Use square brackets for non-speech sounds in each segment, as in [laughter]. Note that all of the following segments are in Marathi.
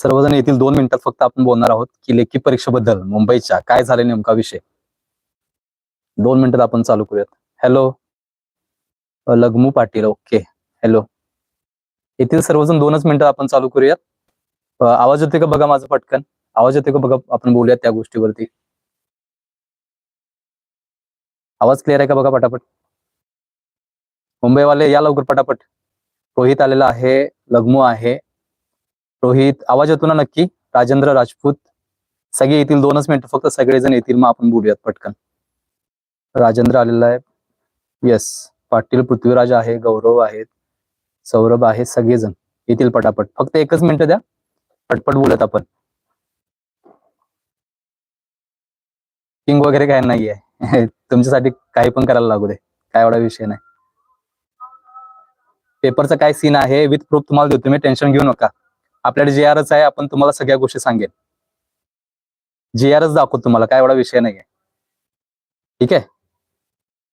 सर्वजण येथील दोन मिनिटात फक्त आपण बोलणार आहोत की लेखी परीक्षेबद्दल मुंबईच्या काय झाले नेमका विषय? दोन मिनिटात आपण चालू करूयात. हॅलो लग्मू पाटील ओके हॅलो येथील सर्वजण दोनच मिनिटात आपण चालू करूयात. आवाज येतोय का बघा माझं पटकन? आवाज येतोय का बघा आपण बोलूयात त्या गोष्टीवरती? आवाज क्लिअर आहे का बघा पटापट? मुंबईवाले या लवकर पटापट. रोहित आलेला आहे लग्मू आहे. रोहित आवाज येतो ना नक्की? राजेंद्र राजपूत. सगळे येतील दोनच मिनिटं फक्त सगळेजण येतील मग आपण बोलूयात पटकन. राजेंद्र आलेला आहे. येस पाटील पृथ्वीराज आहे गौरव आहेत सौरभ आहे सगळेजण येतील पटापट. फक्त एकच मिनिट द्या. पटपट बोलत आपण. किंग वगैरे काय नाहीये. [laughs] तुमच्यासाठी काही पण करायला लागू दे. काय एवढा विषय नाही. पेपरचा काय सीन आहे? विथ प्रूफ तुम्हाला देतो तुम्ही टेन्शन घेऊ नका. आपल्याकडे जे आरच आहे आपण तुम्हाला सगळ्या गोष्टी सांगेन. जे आरच दाखवतो तुम्हाला काय एवढा विषय नाहीये. ठीक आहे?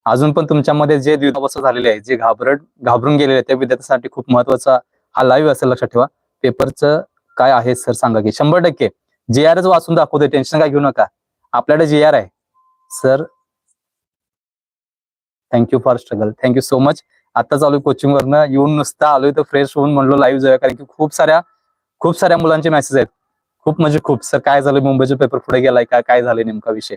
अजून पण तुमच्यामध्ये जे द्विधावस्था झालेले आहे जे घाबरट घाबरून गेलेले त्या विद्यार्थ्यांसाठी खूप महत्त्वाचा हा लाईव्ह असेल लक्षात ठेवा. पेपरचं काय आहे सर सांगा की. शंभर टक्के. जे आरच वाचून दाखवतोय टेन्शन काय घेऊ नका. आपल्याकडे जे आर आहे. Sir thank you for struggle thank you so much आता चालू कोचिंग वरनं येऊन नुसता आलोय तर फ्रेश होऊन म्हणलो लाईव्ह जाऊया. कारण की खूप साऱ्या खूप साऱ्या मुलांचे मेसेज आहेत. खूप म्हणजे खूप. सर काय झालं? मुंबईचा पेपर पुढे गेलाय का? काय झालंय नेमका विषय?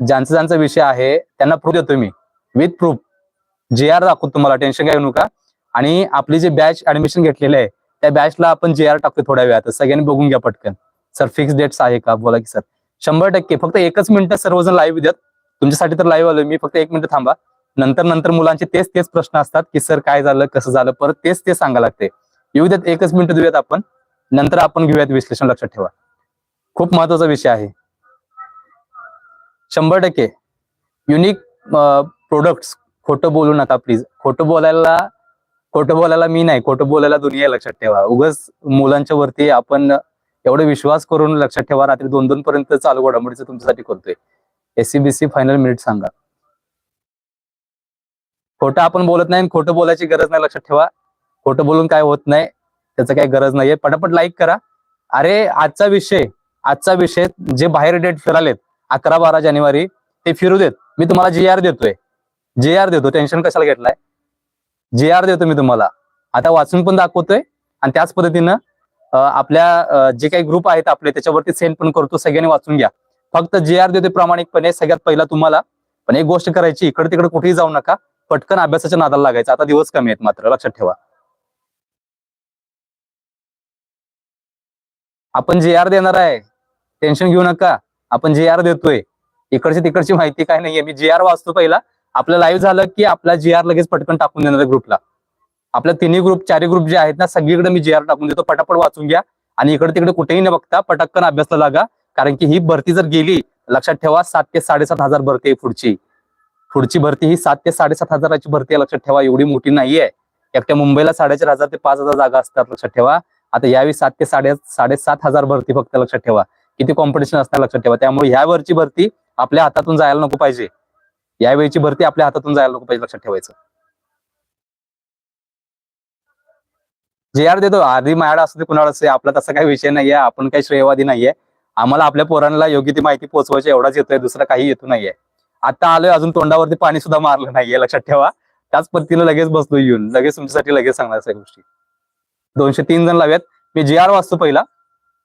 ज्यांचा ज्यांचा विषय आहे त्यांना प्रूफ देतो मी. विथ प्रूफ जे आर दाखवतो तुम्हाला. टेन्शन घेऊ नका. आणि आपली जे बॅच ऍडमिशन घेतलेले आहे त्या बॅचला आपण जे आर टाकतो थोड्या वेळात सगळ्यांनी बघून घ्या पटकन. सर फिक्स डेट्स आहे का? बोला की सर शंभर टक्के. फक्त एकच मिनिट सर्वजण लाईव्ह देत. तुमच्यासाठी तर लाईव्ह आलोय. मी फक्त एक मिनिट थांबा. नंतर नंतर मुलांचे तेच तेच प्रश्न असतात की सर काय झालं? कसं झालं? परत तेच ते सांगा लागते. येऊ देत एकच मिनिट देऊयात आपण. नंतर आपण घेऊयात विश्लेषण लक्षात ठेवा. खूप महत्त्वाचा विषय आहे. शंभर टक्के. युनिक प्रोडक्ट्स खोटं बोलू नका प्लीज खोटं बोलायला खोटं बोलायला मी नाही. खोटं बोलायला दुनिया लक्षात ठेवा. उगाच मुलांच्या वरती आपण एवढे विश्वास करून लक्षात ठेवा रात्री दोन दोन पर्यंत चालू घडामोडीचं तुमच्यासाठी करतोय. एससीबीसी फायनल मिनिट सांगा. खोटं आपण बोलत नाही खोटं बोलायची गरज नाही लक्षात ठेवा. खोटं बोलून काय होत नाही त्याचं काही गरज नाहीये. पटापट लाईक करा. अरे आजचा विषय आजचा विषय जे बाहेर डेट फिरालेत अकरा बारा जानेवारी ते फिरू देत. मी तुम्हाला जी आर देतोय. जे आर देतो. टेन्शन कशाला घेतलाय? जे आर देतो मी तुम्हाला. आता वाचून पण दाखवतोय. आणि त्याच पद्धतीनं आपल्या जे काही ग्रुप आहेत आपले त्याच्यावरती सेंड पण करतो. सगळ्यांनी वाचून घ्या. फक्त जे आर देतोय प्रामाणिकपणे सगळ्यात पहिला तुम्हाला. पण एक गोष्ट करायची इकडे तिकडे कुठेही जाऊ नका. पटकन अभ्यासाच्या नादाला लागायचं. आता दिवस कमी आहेत मात्र. लक्षात ठेवा. आपण जे आर देणार आहे टेन्शन घेऊ नका. आपण जे आर देतोय इकडची तिकडची माहिती काय नाहीये. मी जे आर वाचतो पहिला आपलं लाईव्ह झालं की आपला जे आर लगेच पटकन टाकून देणार आहे ग्रुपला आपल्या तिन्ही ग्रुप चारही ग्रुप जे आहेत ना सगळीकडे मी जे आर टाकून देतो. पटापट वाचून घ्या. आणि इकडे तिकडे कुठेही न बघता पटकन अभ्यासला लागा. कारण की ही भरती जर गेली लक्षात ठेवा सात ते साडेसात हजार भरती आहे पुढची. पुढची भरती ही सात ते साडेसात हजाराची भरती आहे लक्षात ठेवा. एवढी मोठी नाहीये. एकट्या मुंबईला साडेचार हजार ते पाच हजार जागा असतात लक्षात ठेवा. आता यावेळी सात ते साडे साडेसात हजार भरती फक्त लक्षात ठेवा. किती कॉम्पिटिशन असणार लक्षात ठेवा. त्यामुळे ह्यावरची भरती आपल्या हातातून जायला नको पाहिजे. यावेळीची भरती आपल्या हातातून जायला नको पाहिजे लक्षात ठेवायचं. जे आर देतो आधी माझ्याकडे असते कुणाला असते आपला तसा काही विषय नाहीये आपण काही श्रेयवादी नाहीये. आम्हाला आपल्या पोरांना योग्य ती माहिती पोहोचवायची एवढाच येतोय दुसरा काही येतो नाहीये. आता आलोय अजून तोंडावरती पाणी सुद्धा मारलं नाहीये लक्षात ठेवा. त्याच पद्धतीने लगेच बसलो येऊन. लगेच तुमच्यासाठी लगेच सांगणार सगळ्या गोष्टी. दोनशे तीन जण लावूयात. मी जी आर वाचतो पहिला.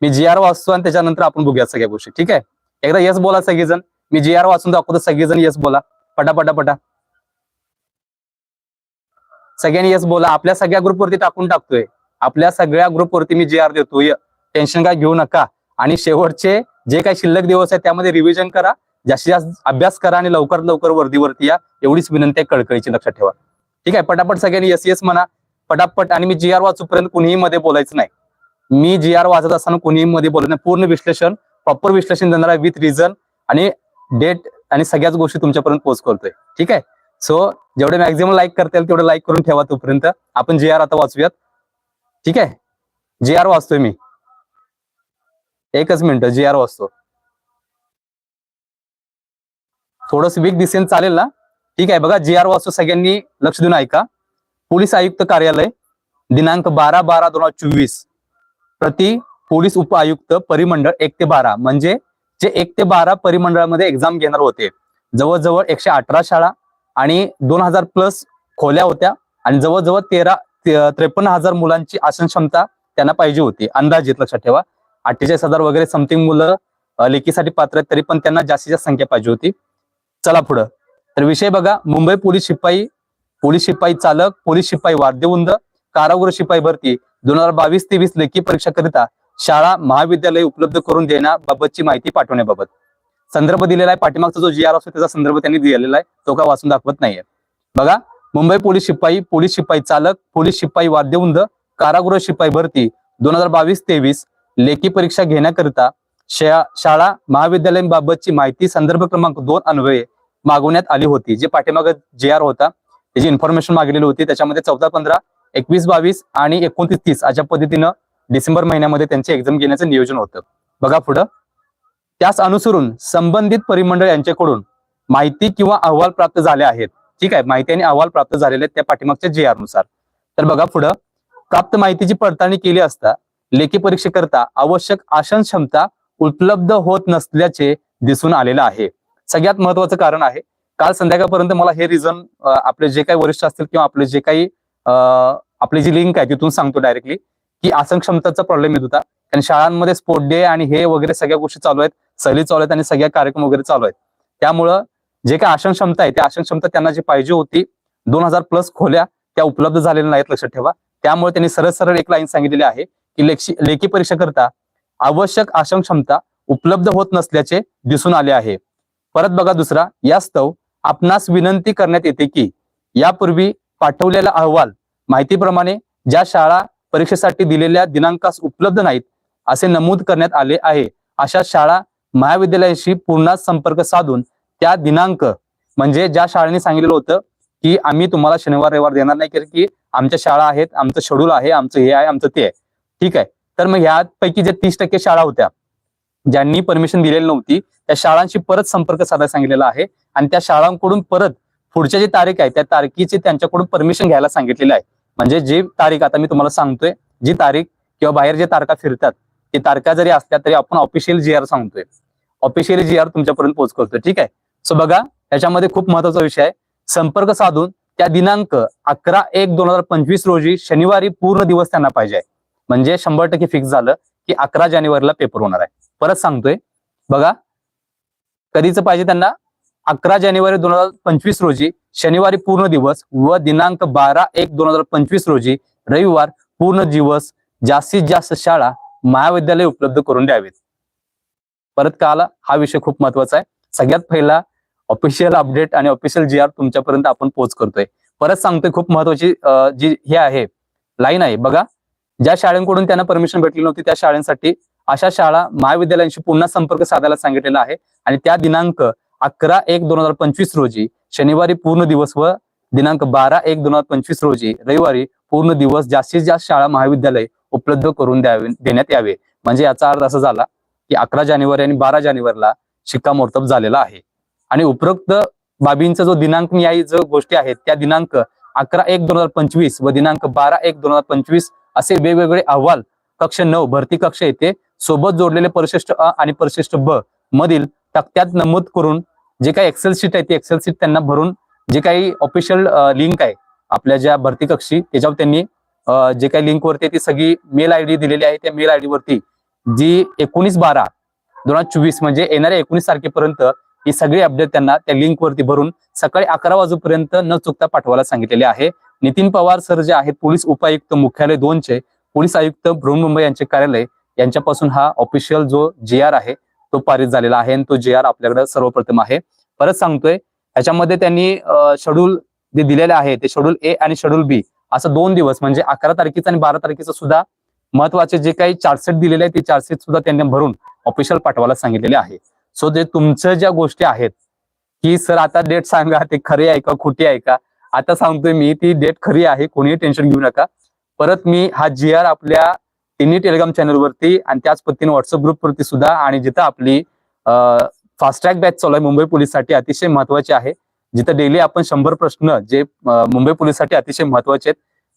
मी जी आर वाचतो आणि त्याच्यानंतर आपण बघूया सगळ्या गोष्टी. ठीक आहे? एकदा येस बोला सगळेजण. मी जी आर वाचून दाखवतो सगळेजण येस बोला. पटा पटा पटा. सगळ्यांनी येस बोला. आपल्या सगळ्या ग्रुपवरती टाकून टाकतोय. आपल्या सगळ्या ग्रुपवरती मी जी आर देतोय. टेन्शन काय घेऊ नका. आणि शेवटचे जे काही शिल्लक दिवस आहेत त्यामध्ये रिव्हिजन करा. जास्तीत जास्त अभ्यास करा आणि लवकरात लवकर वर्दीवरती या. एवढीच विनंती आहे कळकळीची लक्षात ठेवा. ठीक आहे? पटापट सगळ्यांनी येस येस म्हणा. पटापट आणि मी जी आर वाचूपर्यंत कुणीही मध्ये बोलायचं नाही. मी जी आर वाचत असताना कुणीही मध्ये बोलत नाही. पूर्ण विश्लेषण प्रॉपर विश्लेषण देणार आहे विथ रिझन आणि डेट आणि सगळ्याच गोष्टी तुमच्यापर्यंत पोहोच करतोय. ठीक आहे? सो जेवढे मॅक्झिमम लाईक करता येईल तेवढे लाईक करून ठेवा तोपर्यंत. आपण जे आर आता वाचूयात. ठीक आहे? जे आर वाचतोय मी. एकच मिनिट जे आर वाचतो. थोडस वीक दिसेल चालेल ना? ठीक आहे बघा जी आर वाचतो सगळ्यांनी लक्ष देऊन ऐका. पोलीस आयुक्त कार्यालय दिनांक बारा बारा दोन हजार चोवीस. प्रति पोलीस उप आयुक्त परिमंडळ एक ते बारा. म्हणजे जे एक ते बारा परिमंडळामध्ये एक्झाम घेणार होते. जवळजवळ एकशे अठरा शाळा आणि दोन हजार प्लस खोल्या होत्या आणि जवळजवळ तेरा त्रेपन्न हजार मुलांची आसन क्षमता त्यांना पाहिजे होती. अंदाजित लक्षात ठेवा. अठ्ठेचाळीस हजार वगैरे समथिंग मुलं लेखीसाठी पात्र आहेत तरी पण त्यांना जास्तीत जास्त संख्या पाहिजे होती. चला पुढं. तर विषय बघा. मुंबई पोलीस शिपाई पोलीस शिपाई चालक पोलीस शिपाई वाद्यवृंद कारागृह शिपाई भरती दोन हजार बावीस तेवीस लेखी परीक्षाकरिता शाळा महाविद्यालय उपलब्ध करून देण्याबाबतची माहिती पाठवण्याबाबत. संदर्भ दिलेला आहे. पाठीमागचा जो जी आर असतो त्याचा संदर्भ त्यांनी दिलेला आहे. तो का वाचून दाखवत नाहीये. बघा मुंबई पोलीस शिपाई पोलीस शिपाई चालक पोलीस शिपाई वाद्यवृंद कारागृह शिपाई भरती दोन हजार बावीस तेवीस लेखी परीक्षा घेण्याकरिता शाळा महाविद्यालयांबाबतची माहिती संदर्भ क्रमांक दोन अन्वये मागवण्यात आली होती. जे पाठीमाग जे आर होता त्याची इन्फॉर्मेशन मागलेली होती त्याच्यामध्ये चौदा पंधरा एकवीस बावीस आणि एकोणतीस तीस अशा पद्धतीनं डिसेंबर महिन्यामध्ये त्यांचे एक्झाम घेण्याचं नियोजन होतं. बघा पुढं. त्यास अनुसरून संबंधित परिमंडळ यांच्याकडून माहिती किंवा अहवाल प्राप्त झाले आहेत. ठीक आहे? माहिती आणि अहवाल प्राप्त झालेले आहेत त्या पाठीमागच्या जे आरनुसार. तर बघा पुढं. प्राप्त माहितीची पडताळणी केली असता लेखी परीक्षेकरता आवश्यक आसन क्षमता उपलब्ध होत नसल्याचे दिसून आलेलं आहे. सगळ्यात महत्वाचं कारण आहे काल संध्याकाळपर्यंत मला हे रिझन आपले जे काही वरिष्ठ असतील किंवा आपले जे काही आपली जी लिंक आहे तिथून सांगतो डायरेक्टली की आसन क्षमताचा प्रॉब्लेम येत होता. कारण शाळांमध्ये स्पोर्ट डे आणि हे वगैरे सगळ्या गोष्टी चालू आहेत सहली चालू आहेत आणि सगळ्या कार्यक्रम वगैरे चालू आहेत. त्यामुळं जे काही आसन क्षमता आहे त्या आसन क्षमता त्यांना जी पाहिजे होती दोन हजार प्लस खोल्या त्या उपलब्ध झालेल्या नाहीत लक्षात ठेवा. त्यामुळे त्यांनी सरळ सरळ एक लाईन सांगितलेली आहे की लेखी लेखी परीक्षेकरता आवश्यक आसन क्षमता उपलब्ध होत नसल्याचे दिसून आले आहे. परत बघा दुसरा यास्तव आपणास विनंती करण्यात येते की यापूर्वी पाठवलेला अहवाल माहितीप्रमाणे ज्या शाळा परीक्षेसाठी दिलेल्या दिनांकास उपलब्ध नाहीत असे नमूद करण्यात आले आहे. अशा शाळा महाविद्यालयाशी पुन्हा संपर्क साधून त्या दिनांक म्हणजे ज्या शाळेने सांगितलेलं होतं की आम्ही तुम्हाला शनिवार रविवार देणार नाही कारण की आमच्या शाळा आहेत आमचं शेड्यूल आहे आमचं हे आहे आमचं ते आहे. ठीक आहे. तर मग ह्यापैकी जे तीस टक्के शाळा होत्या ज्यांनी परमिशन दिलेली नव्हती त्या शाळांशी परत संपर्क साधायला सांगितलेला आहे. आणि त्या शाळांकडून परत पुढच्या जी तारीख आहे त्या तारखेची त्यांच्याकडून परमिशन घ्यायला सांगितलेलं आहे. म्हणजे जी तारीख आता मी तुम्हाला सांगतोय जी तारीख किंवा बाहेर जे तारखा फिरतात ती तारखा जरी असल्या तरी आपण ऑफिशियल जी आर सांगतोय. ऑफिशियल जी आर तुमच्यापर्यंत पोहोच करतोय ठीक आहे? सो बघा त्याच्यामध्ये खूप महत्त्वाचा विषय आहे. संपर्क साधून त्या दिनांक अकरा एक दोन हजार पंचवीस रोजी शनिवारी पूर्ण दिवस त्यांना पाहिजे म्हणजे शंभर टक्के फिक्स झालं की अकरा जानेवारीला पेपर होणार आहे. परत सांगतोय. बघा. कधीच पाहिजे त्यांना? अकरा जानेवारी दोन हजार पंचवीस रोजी शनिवारी पूर्ण दिवस व दिनांक बारा एक दोन हजार पंचवीस रोजी रविवार पूर्ण दिवस जास्तीत जास्त शाळा महाविद्यालय उपलब्ध करून द्यावेत. परत का आला हा विषय खूप महत्त्वाचा आहे. सगळ्यात पहिला ऑफिशियल अपडेट आणि ऑफिशियल जी आर तुमच्यापर्यंत आपण पोच करतोय. परत सांगतोय खूप महत्वाची जी हे आहे लाईन आहे. बघा. ज्या शाळेकडून त्यांना परमिशन भेटली नव्हती त्या शाळांसाठी अशा शाळा महाविद्यालयांशी पुन्हा संपर्क साधायला सांगितलेला आहे. आणि त्या दिनांक अकरा एक दोन हजार पंचवीस रोजी शनिवारी पूर्ण दिवस व दिनांक बारा एक दोन हजार पंचवीस रोजी रविवारी पूर्ण दिवस जास्तीत जास्त शाळा महाविद्यालय उपलब्ध करून द्यावे देण्यात यावे. म्हणजे याचा अर्थ असा झाला की अकरा जानेवारी आणि बारा जानेवारीला शिक्कामोर्तब झालेला आहे. आणि उपरोक्त बाबींचा जो दिनांक या जो गोष्टी आहेत त्या दिनांक अकरा एक दोन हजार पंचवीस व दिनांक बारा एक दोन हजार पंचवीस असे वेगवेगळे अहवाल कक्ष नऊ भरती कक्ष येथे सोबत जोडलेले परिशिष्ट अ आणि परिशिष्ट ब मधील तक्त्यात नमूद करून जे काही एक्सेल शीट आहे ती एक्सेल शीट त्यांना भरून जे काही ऑफिशियल लिंक आहे आपल्या ज्या भरती कक्षी त्याच्यावर त्यांनी जे काही लिंक वरती ती सगळी मेल आयडी दिलेली आहे त्या मेल आयडी वरती जी एकोणीस बारा दोन हजार चोवीस म्हणजे येणाऱ्या एकोणीस तारखेपर्यंत ही सगळी अपडेट त्यांना त्या लिंक वरती भरून सकाळी अकरा वाजेपर्यंत न चुकता पाठवायला सांगितलेले आहे. नितीन पवार सर जे आहेत पोलीस उपायुक्त मुख्यालय दोनचे पोलीस आयुक्त बृहन्मुंबई यांचे कार्यालय यांच्यापासून हा ऑफिशियल जो जे आर आहे तो पारित झालेला आहे आणि तो जे आर आपल्याकडे सर्वप्रथम आहे. परत सांगतोय याच्यामध्ये त्यांनी शेड्यूल जे दिलेले आहे ते शेड्यूल ए आणि शेड्यूल बी असं दोन दिवस म्हणजे अकरा तारखेचं आणि बारा तारखेचं सुद्धा महत्त्वाचे जे काही चार्जशीट दिलेले आहे ते चार्जशीट सुद्धा त्यांनी भरून ऑफिशियल पाठवायला सांगितलेले आहे. सो जे तुमचं ज्या गोष्टी आहेत की सर आता डेट सांगा ते खरे आहे का खोटी आहे का? आता सांगतोय मी ती डेट खरी आहे कोणीही टेन्शन घेऊ नका. परत मी हा जी आर आपल्या तिन्ही टेलिग्राम चॅनलवरती आणि त्याच पद्धतीने व्हॉट्सअप ग्रुपवरती सुद्धा आणि जिथं आपली फास्ट ट्रॅक बॅच चालू आहे मुंबई पोलिससाठी अतिशय महत्वाची आहे. जिथं डेली आपण शंभर प्रश्न जे मुंबई पोलिससाठी अतिशय महत्त्वाचे आहेत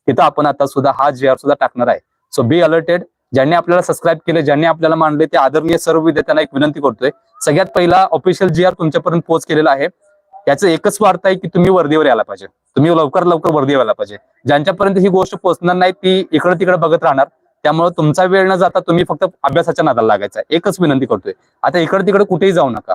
तिथं आपण आता सुद्धा हा जी आर सुद्धा टाकणार आहे. सो बी अलर्टेड ज्यांनी आपल्याला सबस्क्राईब केले ज्यांनी आपल्याला मानले ते आदरणीय सर्व विद्यार्थ्यांना एक विनंती करतोय. सगळ्यात पहिला ऑफिशियल जी आर तुमच्यापर्यंत पोहोच केलेला आहे. याचं एकच वार्ता आहे की तुम्ही वर्दीवर यायला पाहिजे. तुम्ही लवकर लवकर वर्दीवर यायला पाहिजे. ज्यांच्यापर्यंत ही गोष्ट पोहोचणार नाही ती इकडे तिकडे बघत राहणार. त्यामुळे तुमचा वेळ न जाता तुम्ही फक्त अभ्यासाच्या नादाला लागायचा. एकच विनंती करतोय. आता इकडं तिकडे कुठेही जाऊ नका.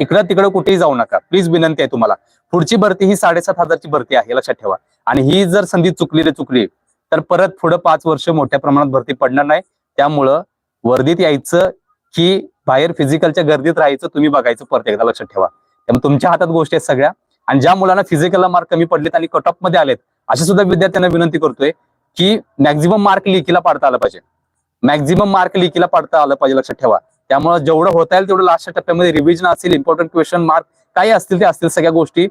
इकडं तिकडं कुठेही जाऊ नका. प्लीज विनंती आहे तुम्हाला. पुढची भरती ही साडेसात हजारची भरती आहे. लक्षात ठेवा. आणि ही जर संधी चुकली रे चुकली तर परत पुढे पाच वर्ष मोठ्या प्रमाणात भरती पडणार नाही. त्यामुळं वर्दीत यायचं की बाहेर फिजिकलच्या गर्दीत राहायचं तुम्ही बघायचं परत एकदा लक्षात ठेवा. त्यामुळे तुमच्या हातात गोष्टी आहेत सगळ्या. आणि ज्या मुलांना फिजिकलला मार्क कमी पडलेत आणि कट ऑफमध्ये आलेत अशा सुद्धा विद्यार्थ्यांना विनंती करतोय. की मॅक्झिमम मार्क लिखीला पाडता आलं पाहिजे. मॅक्झिमम मार्क लिखीला पाडता आलं पाहिजे लक्षात ठेवा. त्यामुळे जेवढं होता येईल तेवढं लास्टच्या टप्प्यामध्ये रिव्हिजन असतील इम्पॉर्टंट क्वेश्चन मार्क काही असतील ते असतील सगळ्या गोष्टी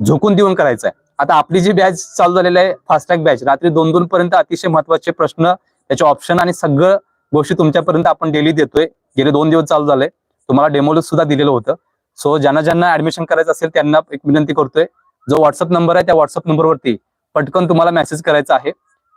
झोकून देऊन करायचं आहे. आता आपली जी बॅच चालू झालेली आहे फास्टॅग बॅच रात्री दोन दोन पर्यंत अतिशय महत्त्वाचे प्रश्न त्याचे ऑप्शन आणि सगळं गोष्टी तुमच्यापर्यंत आपण डेली देतोय. गेले दोन दिवस चालू झाले. तुम्हाला डेमोलिस सुद्धा दिलेलं होतं. सो ज्यांना ज्यांना ऍडमिशन करायचं असेल त्यांना एक विनंती करतोय. जो व्हॉट्सअप नंबर आहे त्या व्हॉट्सअप नंबरवरती पटकन तुम्हाला मेसेज करायचा आहे.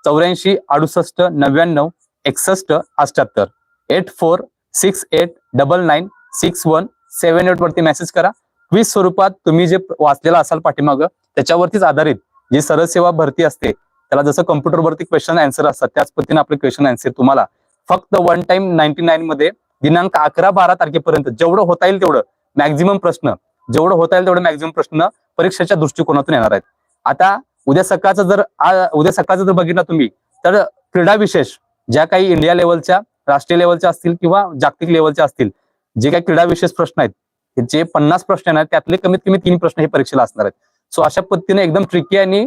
चौऱ्याऐंशी अडुसष्ट नव्याण्णव एकसष्ट अठ्याहत्तर. Eight four six eight double nine six one seven eight वरती मेसेज करा. क्विज स्वरूपात तुम्ही जे वाचलेलं असाल पाठीमागं त्याच्यावरतीच आधारित जी सरळ सेवा भरती असते त्याला जसं कम्प्युटरवरती क्वेश्चन अँसर असतात त्याच पद्धतीने आपले क्वेश्चन अँसर तुम्हाला फक्त वन टाइम नाईन्टी नाईन मध्ये दिनांक अकरा बारा तारखेपर्यंत जेवढं होता येईल तेवढं मॅक्झिमम प्रश्न जेवढं होता येईल तेवढं मॅक्झिमम प्रश्न परीक्षेच्या दृष्टिकोनातून येणार आहेत. आता उद्या सकाळचं जर उद्या सकाळचं जर बघितलं तुम्ही तर क्रीडा विशेष ज्या काही इंडिया लेवलच्या राष्ट्रीय लेवलच्या असतील किंवा जागतिक लेवलच्या असतील जे काही क्रीडा विशेष प्रश्न आहेत जे पन्नास प्रश्न आहेत त्यातले कमीत कमी तीन प्रश्न हे परीक्षेला असणार आहेत. सो अशा पद्धतीने एकदम ट्रिकी आणि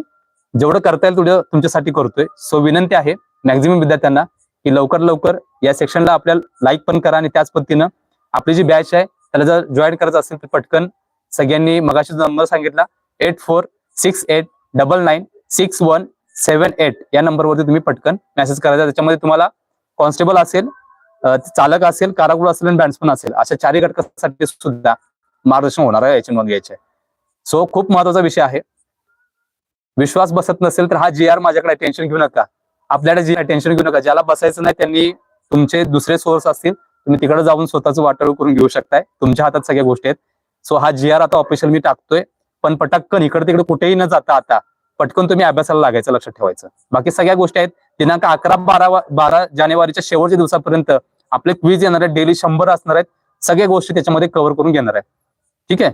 जेवढं करता येईल तेवढं तुमच्यासाठी करतोय. सो विनंती आहे मॅक्झिमम विद्यार्थ्यांना की लवकर लवकर या सेक्शनला आपल्याला लाईक पण करा आणि त्याच पद्धतीनं आपली जी बॅच आहे त्याला जर जॉईन करायचं असेल तर पटकन सगळ्यांनी मगाशी नंबर सांगितला eight four six eight double nine six one seven eight या नंबरवरती तुम्ही पटकन मेसेज करायचा. त्याच्यामध्ये तुम्हाला कॉन्स्टेबल असेल चालक असेल कारागृह असेल आणि बँड्समन असेल. अशा चारही घटकासाठी सुद्धा मार्गदर्शन होणार आहे याची नोंद घ्यायची. सो खूप महत्त्वाचा विषय आहे. विश्वास बसत नसेल तर हा जी आर माझ्याकडे टेन्शन घेऊ नका. आपल्याकडे जी टेन्शन घेऊ नका. ज्याला बसायचं नाही त्यांनी तुमचे दुसरे सोर्स असतील तुम्ही तिकडे जाऊन स्वतःच वाटळ करून घेऊ शकताय. तुमच्या हातात सगळ्या गोष्टी आहेत. सो हा जी आर आता ऑफिशियल मी टाकतोय. पण पटक्कन इकडे तिकडे कुठेही न जाता आता पटकन तुम्ही अभ्यासाला लागायचं लक्षात ठेवायचं. बाकी सगळ्या गोष्टी आहेत. दिनांक अकरा बारा बारा जानेवारीच्या शेवटच्या दिवसापर्यंत आपले क्वीज येणार आहेत. डेली शंभर असणार आहेत. सगळ्या गोष्टी त्याच्यामध्ये कव्हर करून घेणार आहे ठीक आहे?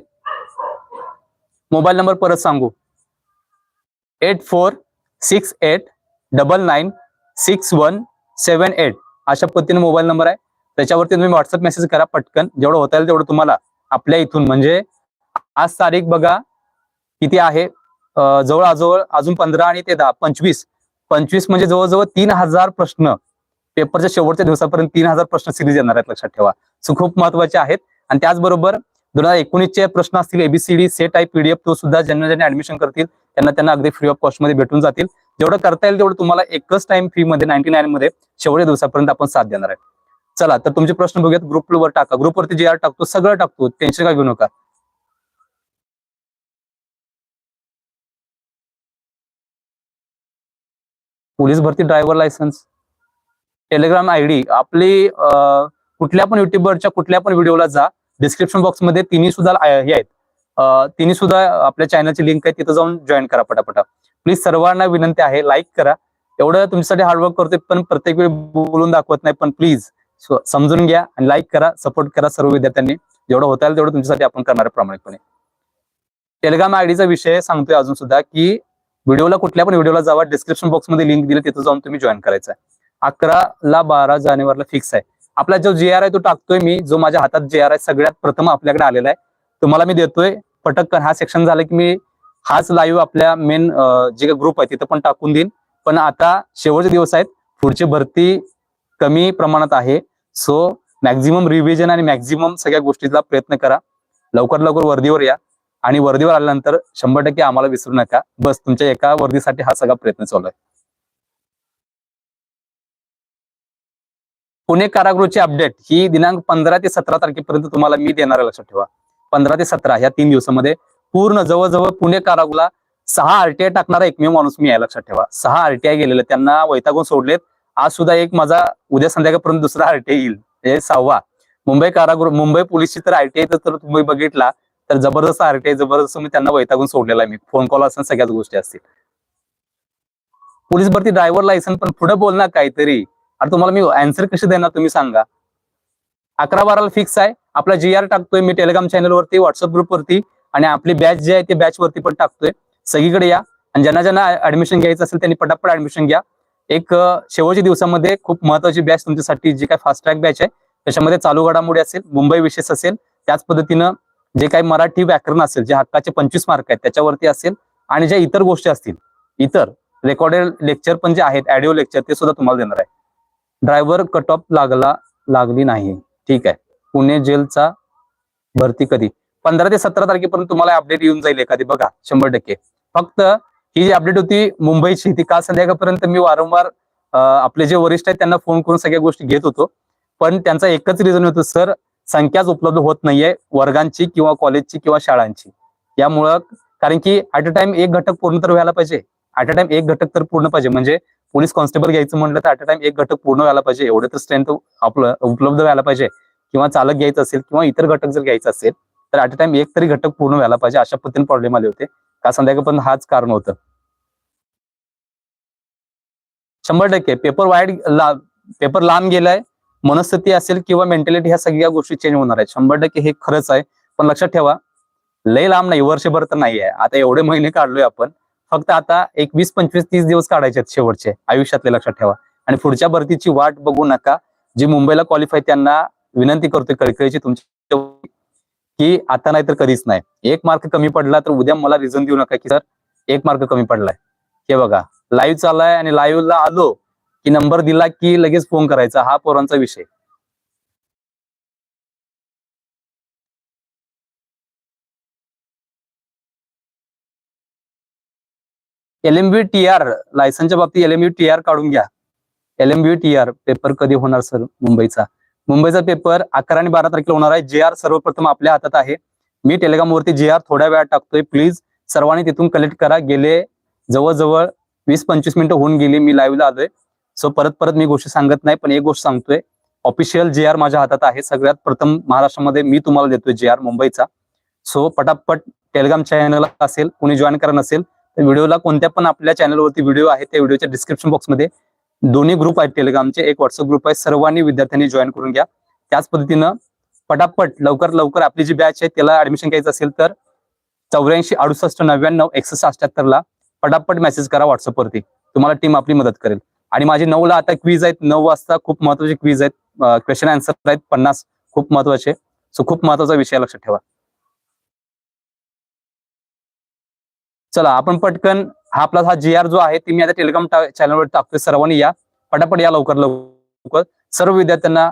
मोबाईल नंबर परत सांगू. Eight four six eight double nine six one seven eight अशा पद्धतीने मोबाईल नंबर आहे. त्याच्यावरती तुम्ही व्हॉट्सअप मेसेज करा पटकन. जेवढं होता येईल तेवढं तुम्हाला आपल्या इथून. म्हणजे आज तारीख बघा किती आहे? जवळ जवळजवळ अजून पंधरा आणि ते दहा पंचवीस. पंचवीस म्हणजे जवळजवळ तीन हजार प्रश्न. पेपरच्या शेवटच्या दिवसापर्यंत तीन हजार प्रश्न सिरीज येणार आहेत लक्षात ठेवा. सो खूप महत्त्वाचे आहेत. आणि त्याचबरोबर दोन हजार एकोणीसचे प्रश्न असतील एबीसीडी सेट आय पीडीएफ तो सुद्धा ज्यांना ज्यांना ऍडमिशन करतील त्यांना त्यांना अगदी फ्री ऑफ कॉस्टमध्ये भेटून जातील. जेवढं करता येईल तेवढं तुम्हाला एकच टाइम फी मध्ये नाईन्टी नाईन मध्ये शेवटच्या दिवसापर्यंत आपण साथ देणार आहे. चला तर तुमचे प्रश्न बघूयात. ग्रुपवर टाका. ग्रुपवरती जे आर टाकतो सगळं टाकतो. टेन्शन का घेऊ नका. पोलीस भरती ड्रायव्हर लायसन्स टेलिग्राम आयडी आपली कुठल्या पण युट्यूबवरच्या कुठल्या पण व्हिडिओला जा. डिस्क्रिप्शन बॉक्समध्ये तिन्ही सुद्धा हे आहेत. तिन्ही सुद्धा आपल्या चॅनलची लिंक आहे तिथं जाऊन जॉईन करा पटापटा. प्लीज सर्वांना विनंती आहे लाईक करा. एवढं तुमच्यासाठी हार्डवर्क करतोय पण प्रत्येक वेळी बोलून दाखवत नाही पण प्लीज समजून घ्या आणि लाईक करा सपोर्ट करा सर्व विद्यार्थ्यांनी. जेवढं होता येईल तेवढं तुमच्यासाठी आपण करणार आहे प्रामाणिकपणे. टेलिग्राम आयडीचा विषय सांगतोय अजून सुद्धा की व्हिडिओला कुठल्या पण व्हिडिओला जावा डिस्क्रिप्शन बॉक्समध्ये लिंक दिली तिथं जाऊन तुम्ही जॉईन करायचं अकरा ला बारा जानेवारीला फिक्स आहे. आपला जो जे आर आहे तो टाकतोय मी जो माझ्या हातात जे आर आहे सगळ्यात प्रथम आपल्याकडे आलेला आहे. तुम्हाला मी देतोय पटकन हा सेक्शन झाला की मी हाच लाईव्ह आपल्या मेन जे काही ग्रुप आहे तिथं पण टाकून देईन. पण आता शेवटचे दिवस आहेत पुढची भरती कमी प्रमाणात आहे. सो मॅक्झिमम रिव्हिजन आणि मॅक्झिमम सगळ्या गोष्टीचा प्रयत्न करा. लवकर लवकर वर्दीवर या. आणि वर्दीवर आल्यानंतर शंभर टक्के आम्हाला विसरू नका. बस तुमच्या एका वर्दीसाठी हा सगळा प्रयत्न चालू आहे. पुणे कारागृहची अपडेट ही दिनांक पंधरा ते सतरा तारखेपर्यंत तुम्हाला मी देणार आहे लक्षात ठेवा. पंधरा ते सतरा ह्या तीन दिवसामध्ये पूर्ण जवळजवळ पुणे कारागृहला सहा आरटीआय टाकणारा एकमेव माणूस मी आहे लक्षात ठेवा. सहा आरटीआय गेलेले त्यांना वैतागून सोडलेत. आज सुद्धा एक माझा उद्या संध्याकाळपर्यंत दुसरा आरटीआय येईल. हे सहावा. मुंबई कारागृह मुंबई पोलीसची तर आरटीआय तर तुम्ही बघितला. तर जबरदस्त आरटीआय जबरदस्त मी त्यांना वैतागून सोडलेला आहे मी. फोन कॉल असं सगळ्याच गोष्टी असतील. पोलीस भरती ड्रायव्हर लायसन पण पुढे बोल ना काहीतरी. आणि तुम्हाला मी अँसर कशी देणार तुम्ही सांगा. अकरा बाराला फिक्स आहे. आपला जी आर टाकतोय मी टेलिग्राम चॅनलवरती व्हॉट्सअप ग्रुपवरती आणि आपली बॅच जी आहे ते बॅच वरती पण टाकतोय. सगळीकडे या. आणि ज्यांना ज्यांना ऍडमिशन घ्यायचं असेल त्यांनी पटापट ऍडमिशन घ्या. एक शेवटच्या दिवसामध्ये खूप महत्वाची बॅच तुमच्यासाठी जी काय फास्ट ट्रॅक बॅच आहे त्याच्यामध्ये चालू घडामोडी असेल मुंबई विशेष असेल त्याच पद्धतीनं जे काही मराठी व्याकरण असेल जे हक्काचे पंचवीस मार्क आहेत त्याच्यावरती असेल आणि ज्या इतर गोष्टी असतील इतर रेकॉर्डेड लेक्चर पण जे आहेत ऑडिओ लेक्चर ते सुद्धा तुम्हाला देणार आहे. ड्रायव्हर कट ऑफ लागला लागली नाही. ठीक आहे. पुणे जेलचा भरती कधी? पंधरा ते सतरा तारखेपर्यंत तुम्हाला अपडेट येऊन जाईल एखादी. बघा शंभर टक्के. फक्त ही जी अपडेट होती मुंबईची ती काल संध्याकाळपर्यंत मी वारंवार आपले जे वरिष्ठ आहेत त्यांना फोन करून सगळ्या गोष्टी घेत होतो. पण त्यांचा एकच रिझन होतं सर संख्याच उपलब्ध होत नाहीये वर्गांची किंवा कॉलेजची किंवा शाळांची. यामुळं कारण की ऍट अ टाइम एक घटक पूर्ण तर व्हायला पाहिजे. ऍट अ टाइम एक घटक तर पूर्ण पाहिजे. म्हणजे पोलीस कॉन्स्टेबल घ्यायचं म्हटलं तर ऍट अ टाइम एक घटक पूर्ण व्हायला पाहिजे. एवढं तर स्ट्रेंथ आपलं उपलब्ध व्हायला पाहिजे. किंवा चालक घ्यायचं असेल किंवा इतर घटक जर घ्यायचं असेल तर ऍट अ टाइम एक तरी घटक पूर्ण व्हायला पाहिजे अशा पद्धतीने प्रॉब्लेम आले होते. का संध्याकाळपर्यंत हाच कारण होतं. शंभर टक्के. पेपर वाईट ला पेपर लांब गेलाय. मनस्थिती असेल किंवा मेंटॅलिटी ह्या सगळ्या गोष्टी चेंज होणार आहेत. शंभर टक्के हे खरंच आहे. पण लक्षात ठेवा लय लांब नाही वर्षभर तर नाही आहे आता एवढे महिने काढलोय आपण. फक्त आता एक वीस पंचवीस तीस दिवस काढायचे आहेत शेवटचे आयुष्यातले लक्षात ठेवा. आणि पुढच्या भरतीची वाट बघू नका. जी मुंबईला क्वालिफाय त्यांना विनंती करतोय कळकळीची तुमच्या की आता नाही तर कधीच नाही. एक मार्क कमी पडला तर उद्या मला रिझन देऊ नका की सर एक मार्क कमी पडलाय. हे बघा. लाईव्ह चाललाय आणि लाईव्हला आलो. की नंबर दिला की लगेच फोन करायचा हा पोरांचा विषय. एलएमबी टी आर लायसनच्या बाबतीत एलएमबी टी आर काढून घ्या. एलएमबी टी आर पेपर कधी होणार सर? मुंबईचा. मुंबईचा पेपर अकरा आणि बारा तारखेला होणार आहे. जे आर सर्वप्रथम आपल्या हातात आहे. मी टेलिग्रामवरती जे आर थोड्या वेळात टाकतोय. प्लीज सर्वांनी तिथून कलेक्ट करा. गेले जवळजवळ वीस पंचवीस मिनिटं होऊन गेली. मी लाईव्हला आलोय. सो परत परत मी गोष्टी सांगत नाही पण एक गोष्ट सांगतोय. ऑफिशियल जे आर माझ्या हातात आहे. सगळ्यात प्रथम महाराष्ट्रामध्ये मी तुम्हाला देतोय जे आर मुंबईचा. सो पटापट टेलिग्राम चॅनल असेल कोणी जॉईन करा नसेल तर व्हिडिओला कोणत्या पण आपल्या चॅनलवरती व्हिडिओ आहे त्या व्हिडिओच्या डिस्क्रिप्शन बॉक्समध्ये दोन्ही ग्रुप आहेत टेलिग्रामचे एक व्हॉट्सअप ग्रुप आहे. सर्वांनी विद्यार्थ्यांनी जॉईन करून घ्या. त्याच पद्धतीनं पटापट लवकर लवकर आपली जी बॅच आहे त्याला ऍडमिशन घ्यायचं असेल तर चौऱ्याऐंशी अडुसष्ट नव्याण्णव एकसष्ट अठ्याहत्तरला पटापट मेसेज करा व्हॉट्सअपवरती तुम्हाला टीम आपली मदत करेल. आणि माझी नऊला आता क्वीज आहेत. नऊ वाजता खूप महत्त्वाचे क्वीज आहेत. क्वेश्चन आन्सर आहेत. पन्नास खूप महत्त्वाचे सो खूप महत्त्वाचा विषय लक्षात ठेवा. चला आपण पटकन हा आपला हा जी आर जो आहे ते मी आता टेलिग्राम चॅनलवर टाकतोय. सर्वांनी या. पटापट या लवकर लवकर. सर्व विद्यार्थ्यांना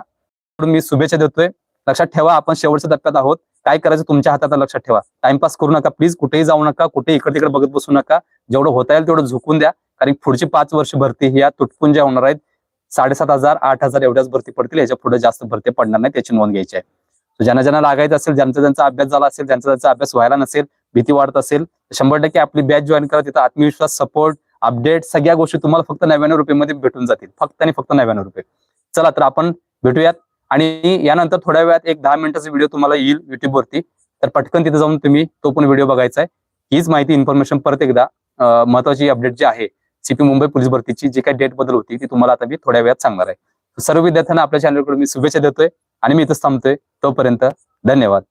मी शुभेच्छा देतोय. लक्षात ठेवा आपण शेवटच्या टप्प्यात आहोत. काय करायचं तुमच्या हातात लक्षात ठेवा. टाइमपास करू नका प्लीज कुठेही जाऊ नका कुठे इकडे तिकडे बघत बसू नका. जेवढं होता येईल तेवढं झुकून द्या. कारण पुढची पाच वर्ष भरती ह्या ज्या होणार आहेत. साडेसात हजार आठ हजार एवढ्याच भरती पडतील. याच्यापुढे जास्त भरती पडणार नाही त्याची नोंद घ्यायची आहे. ज्यांना ज्यांना लागायचं असेल ज्यांचा ज्यांचा अभ्यास झाला असेल ज्यांचा ज्यांचा अभ्यास व्हायला नसेल भीती वाढत असेल तर शंभर टक्के आपली बॅच जॉईन करा. तिथं आत्मविश्वास सपोर्ट अपडेट सगळ्या गोष्टी तुम्हाला फक्त नव्याण्णव रुपये भेटून जातील. फक्त आणि फक्त नव्याण्णव रुपये. चला तर आपण भेटूयात. आणि यानंतर थोड्या वेळात एक दहा मिनिटाचा व्हिडिओ तुम्हाला येईल युट्यूबवरती तर पटकन तिथे जाऊन तुम्ही तो पण व्हिडिओ बघायचा आहे. हीच माहिती इन्फॉर्मेशन परत एकदा महत्वाची अपडेट जी आहे सीपी मुंबई पोलीस भरतीची जी काही डेट बदल होती ती तुम्हाला आता मी थोड्या वेळात सांगणार आहे. सर्व विद्यार्थ्यांना आपल्या चॅनलकडून मी शुभेच्छा देतोय आणि मी इथं थांबतोय. तोपर्यंत धन्यवाद.